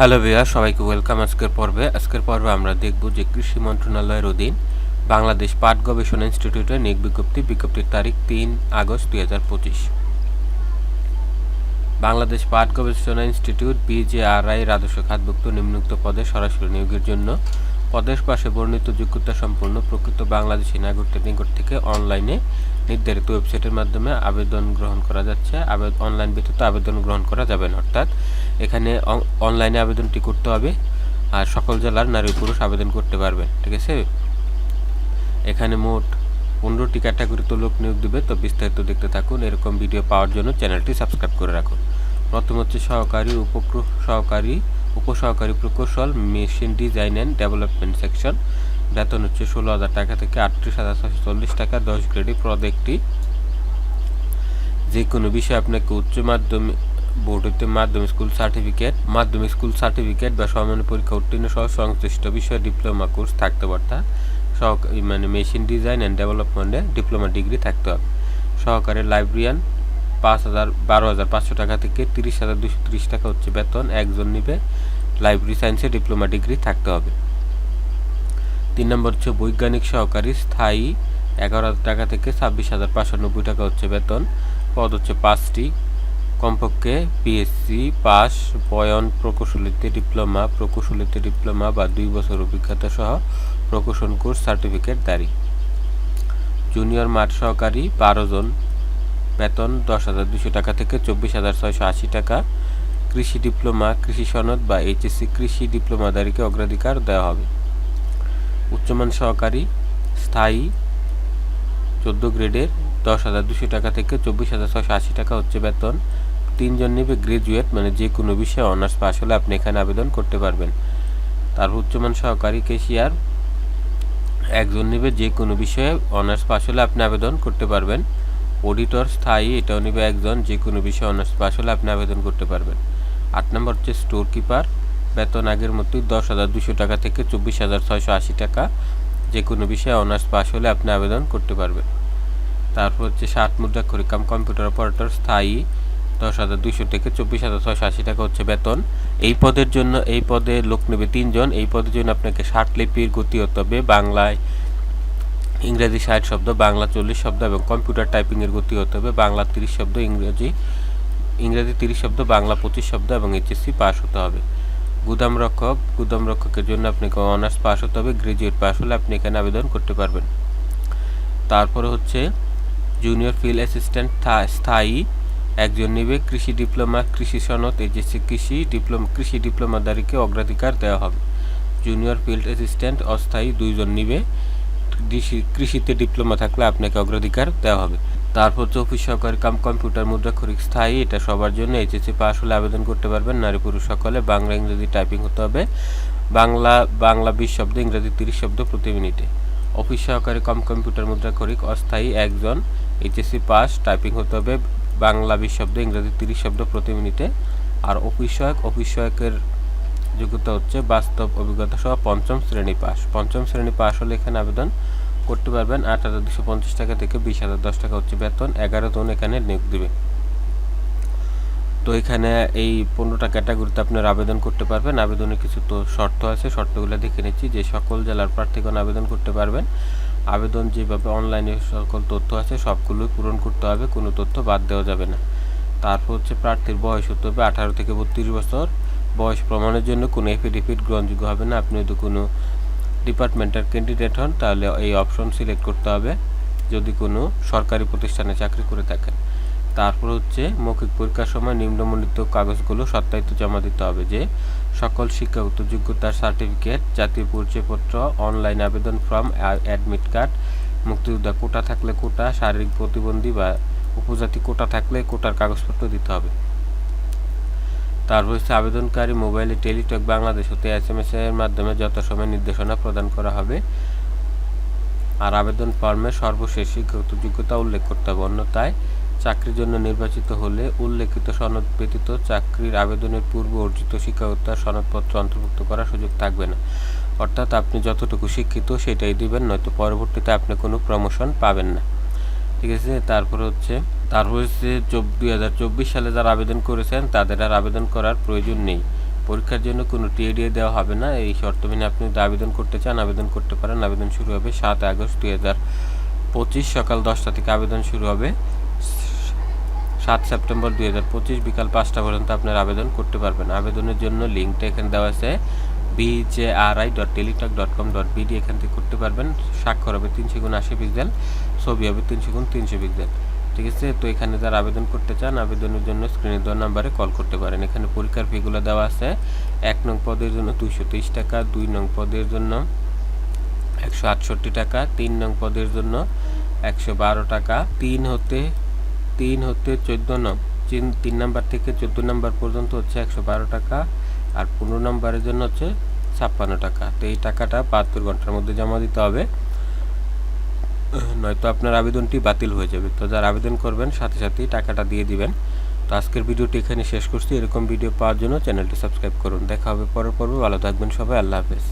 Hello ভাইয়া সবাইকে welcome. আজকের পর্বে আজকের পর্বে আমরা দেখব যে কৃষি মন্ত্রণালয়ের অধীন বাংলাদেশ পাট গবেষণা ইনস্টিটিউটের নিয়োগ বিজ্ঞপ্তি। বিজ্ঞপ্তির তারিখ তিন আগস্ট দুই হাজার পঁচিশ। বাংলাদেশ পাট গবেষণা ইনস্টিটিউট, বিজেআরআই, রাজস্ব খাতভুক্ত নিম্নোক্ত পদে সরাসরি নিয়োগের জন্য পদের পাশে বর্ণিত যোগ্যতা সম্পন্ন প্রকৃত বাংলাদেশি নাগরিকদের নিকট থেকে অনলাইনে নির্ধারিত ওয়েবসাইটের মাধ্যমে আবেদন গ্রহণ করা যাচ্ছে। আবেদন অনলাইন ব্যতীত আবেদন গ্রহণ করা যাবে না। অর্থাৎ এখানে অনলাইনে আবেদনটি করতে হবে আর সকল জেলার নারী পুরুষ আবেদন করতে পারবেন ঠিক আছে? এখানে মোট পনেরোটি ক্যাটাগরিতে লোক নিয়োগ দেবে, তো বিস্তারিত দেখতে থাকুন। এরকম ভিডিও পাওয়ার জন্য চ্যানেলটি সাবস্ক্রাইব করে রাখুন। প্রথম হচ্ছে সহকারী উপক্র সহকারী, উপসহকারী প্রকৌশল machine design and development section বেতন হচ্ছে ষোলো হাজার টাকা থেকে আটত্রিশ হাজার ছশো চল্লিশ টাকা, দশ গ্রেডি পদ একটি। যে কোনো বিষয়ে আপনাকে উচ্চ মাধ্যমিক বোর্ড হতে মাধ্যমিক স্কুল সার্টিফিকেট, মাধ্যমিক স্কুল সার্টিফিকেট বা সমান্য পরীক্ষা উত্তীর্ণ সহ সংশ্লিষ্ট বিষয়ে ডিপ্লোমা কোর্স থাকতে পারতা। সহ মানে মেশিন ডিজাইন অ্যান্ড ডেভেলপমেন্টে ডিপ্লোমা ডিগ্রি থাকতে হবে। সহকারে লাইব্রেরিয়ান পাঁচ হাজার বারো হাজার পাঁচশো টাকা থেকে তিরিশ হাজার দুশো তিরিশ টাকা হচ্ছে বেতন। একজন নিবে, লাইব্রেরি সায়েন্সে ডিপ্লোমা ডিগ্রি থাকতে হবে। তিন নম্বর হচ্ছে বৈজ্ঞানিক সহকারী, স্থায়ী, এগারো হাজার টাকা থেকে ছাব্বিশ হাজার পাঁচশো নব্বই টাকা হচ্ছে বেতন। পদ হচ্ছে পাঁচটি। কমপক্ষে পিএসসি পাস, বয়ন প্রকৌশলীতে ডিপ্লোমা প্রকৌশলীতে ডিপ্লোমা বা দুই বছর অভিজ্ঞতা সহ প্রকৌশল কোর্স সার্টিফিকেট দাঁড়ি। জুনিয়র মাঠ সহকারী বারো জন। বেতন দশ হাজার দুশো টাকা থেকে চব্বিশ হাজার ছয়শো আশি টাকা। কৃষি ডিপ্লোমা, কৃষি সনদ বা এইচএসসি কৃষি ডিপ্লোমা ডিপ্লোমাদারিকে অগ্রাধিকার দেওয়া হবে। উচ্চমান সহকারী, স্থায়ী, চোদ্দ গ্রেডের দশ হাজার দুশো টাকা থেকে চব্বিশ হাজার ছশো আশি টাকা হচ্ছে বেতন। তিনজন নেবে গ্রাজুয়েট মানে যে কোনো বিষয়ে অনার্স পাস হলে আপনি এখানে আবেদন করতে পারবেন। তার উচ্চমান সহকারী কেশিয়ার একজন নেবে যে কোনো বিষয়ে অনার্স পাস হলে আপনি আবেদন করতে পারবেন। অডিটর স্থায়ী, এটাও নেবে একজন, যে কোনো বিষয়ে অনার্স পাস হলে আপনি আবেদন করতে পারবেন। আট নম্বর হচ্ছে স্টোর কিপার বেতন আগের মতোই দশ হাজার দুশো টাকা থেকে চব্বিশ হাজার ছয়শো আশি টাকা। যে কোনো বিষয়ে অনার্স পাস হলে আপনি আবেদন করতে পারবেন। তারপর হচ্ছে সাত মুদ্রা কাম কম্পিউটার অপারেটর স্থায়ী। দশ হাজার দুশো থেকে চব্বিশ হাজার ছয়শো আশি টাকা হচ্ছে বেতন। এই পদের জন্য, এই পদে লোক নেবে তিনজন। এই পদের জন্য আপনাকে ষাট লিপির গতি হতে হবে। বাংলায় ইংরেজি ষাট শব্দ, বাংলা চল্লিশ শব্দ এবং কম্পিউটার টাইপিংয়ের গতি হতে হবে। বাংলা তিরিশ শব্দ, ইংরেজি ইংরেজি তিরিশ শব্দ, বাংলা পঁচিশ শব্দ এবং এইচএসসি পাস হতে হবে। গুদাম রক্ষক, গুদাম রক্ষকের জন্য আপনাকে অনার্স পাস হতে হবে। গ্রাজুয়েট পাস হলে আপনি এখানে আবেদন করতে পারবেন। তারপরে হচ্ছে, জুনিয়র ফিল্ড অ্যাসিস্ট্যান্ট স্থায়ী একজন নিবে কৃষি ডিপ্লোমা, কৃষি সনদ, এইচএসসি কৃষি ডিপ্লোমা, কৃষি ডিপ্লোমাদারিকে অগ্রাধিকার দেওয়া হবে। জুনিয়র ফিল্ড অ্যাসিস্ট্যান্ট অস্থায়ী দুইজন নিবে। কৃষি, কৃষিতে ডিপ্লোমা থাকলে আপনাকে অগ্রাধিকার দেওয়া হবে। তারপর হচ্ছে অফিস সহকারী কাম কম্পিউটার মুদ্রাক্ষরিক স্থায়ী, এটা সবার জন্য এইচএসসি পাস হলে আবেদন করতে পারবেন নারী পুরুষ সকলে। বাংলা, ইংরেজি টাইপিং হতে হবে। বাংলা বাংলা বিশ শব্দ, ইংরেজি তিরিশ শব্দ প্রতি মিনিটে। অফিস সহকারী কম কম্পিউটার মুদ্রাক্ষরিক অস্থায়ী একজন এইচএসসি পাস, টাইপিং হতে হবে। বাংলা বিশ শব্দ, ইংরেজি তিরিশ শব্দ প্রতি মিনিটে। আর অফিস সহায়ক অফিস সহায়কের যোগ্যতা হচ্ছে বাস্তব অভিজ্ঞতা সহ পঞ্চম শ্রেণি পাস পঞ্চম শ্রেণি পাস হলে এখানে আবেদন করতে পারবেন আট হাজার দুশো পঞ্চাশ টাকা থেকে বিশ হাজার দশ টাকা হচ্ছে বেতন, এগারো জন এখানে নিয়োগ দেবে। তো এখানে এই পনেরোটা ক্যাটাগরিতে আপনারা আবেদন করতে পারবেন। আবেদনের কিছু তো শর্ত আছে, শর্তগুলো দেখে নিচ্ছি যে সকল জেলার প্রার্থীগণ আবেদন করতে পারবেন। আবেদন যেভাবে অনলাইনে সকল তথ্য আছে, সবগুলোই পূরণ করতে হবে, কোনো তথ্য বাদ দেওয়া যাবে না। তারপর হচ্ছে প্রার্থীর বয়স হতে হবে আঠারো থেকে বত্রিশ বছর। বয়স প্রমাণের জন্য কোনো এফিডেভিট গ্রহণযোগ্য হবে না। আপনি যদি কোনো ডিপার্টমেন্টের ক্যান্ডিডেট হন, তাহলে এই অপশন সিলেক্ট করতে হবে, যদি কোনো সরকারি প্রতিষ্ঠানে চাকরি করে থাকেন। তারপর হচ্ছে মৌখিক পরীক্ষার সময় নিম্নমণ্ডিত কাগজগুলো সত্যায়িত জমা দিতে হবে যে সকল শিক্ষাগত যোগ্যতার সার্টিফিকেট, জাতীয় পরিচয়পত্র, অনলাইন আবেদন ফর্ম অ্যাডমিট কার্ড। মুক্তিযোদ্ধা কোটা থাকলে কোটা, শারীরিক প্রতিবন্ধী বা উপজাতি কোটা থাকলে কোটার কাগজপত্র দিতে হবে। তারপর হচ্ছে আবেদনকারী মোবাইলে টেলিটক বাংলাদেশ হতে এস এম এস এর মাধ্যমে যথাসময় নির্দেশনা প্রদান করা হবে, আর আবেদন ফর্মে সর্বশেষ শিক্ষাগত যোগ্যতা উল্লেখ করতে হবে। অন্যথায় চাকরির জন্য নির্বাচিত হলে উল্লেখিত সনদ ব্যতীত চাকরির আবেদনের পূর্ব অর্জিত শিক্ষাগত সনদপত্র অন্তর্ভুক্ত করার সুযোগ থাকবে না। অর্থাৎ আপনি যতটুকু শিক্ষিত সেটাই দিবেন, নয়তো পরবর্তীতে আপনি কোনো প্রমোশন পাবেন না। ঠিক আছে? তারপর হচ্ছে তারপর হচ্ছে দুই হাজার চব্বিশ সালে যারা আবেদন করেছেন, তাদের আর আবেদন করার প্রয়োজন নেই। পরীক্ষার জন্য কোনো টিএডিএ দেওয়া হবে না। এই শর্ত মেনে আপনি যদি আবেদন করতে চান, আবেদন করতে পারেন। আবেদন শুরু হবে সাত আগস্ট দুই হাজার পঁচিশ সকাল দশটা থেকে আবেদন শুরু হবে। সাত সেপ্টেম্বর দুই হাজার পঁচিশ বিকাল পাঁচটা পর্যন্ত আপনার আবেদন করতে পারবেন। আবেদনের জন্য লিঙ্কটা এখানে দেওয়া আছে। BJRI dot Teletalk dot com dot BD এখান থেকে করতে পারবেন। স্বাক্ষর হবে তিনশো গুণ আশি পিক্সেল ছবি হবে তিনশো গুণ তিনশো পিক্সেল ঠিক আছে? তো এখানে যারা আবেদন করতে চান, আবেদনের জন্য স্ক্রিনে দেওয়া নাম্বারে কল করতে পারেন। এখানে পরীক্ষার ফিগুলো দেওয়া আছে। এক নং পদের জন্য দুইশো তেইশ টাকা, দুই নং পদের জন্য একশো আটষট্টি টাকা, তিন নং পদের জন্য একশো বারো টাকা, তিন হতে তিন হতে চোদ্দ নং। তিন তিন নাম্বার থেকে চোদ্দ নাম্বার পর্যন্ত হচ্ছে একশো বারো টাকা আর পনেরো নাম্বারের জন্য হচ্ছে ছাপ্পান্ন টাকা। তো এই টাকাটা বাহাত্তর ঘণ্টার মধ্যে জমা দিতে হবে। নয়তো আপনার আবেদনটি বাতিল হয়ে যাবে। তো যারা আবেদন করবেন, সাথে সাথেই টাকাটা দিয়ে দিবেন। তো আজকের ভিডিওটি এখানে শেষ করছি। এরকম ভিডিও পাওয়ার জন্য চ্যানেলটি সাবস্ক্রাইব করুন। দেখা হবে পরের পর্বে। ভালো থাকবেন সবাই। আল্লাহ হাফেজ।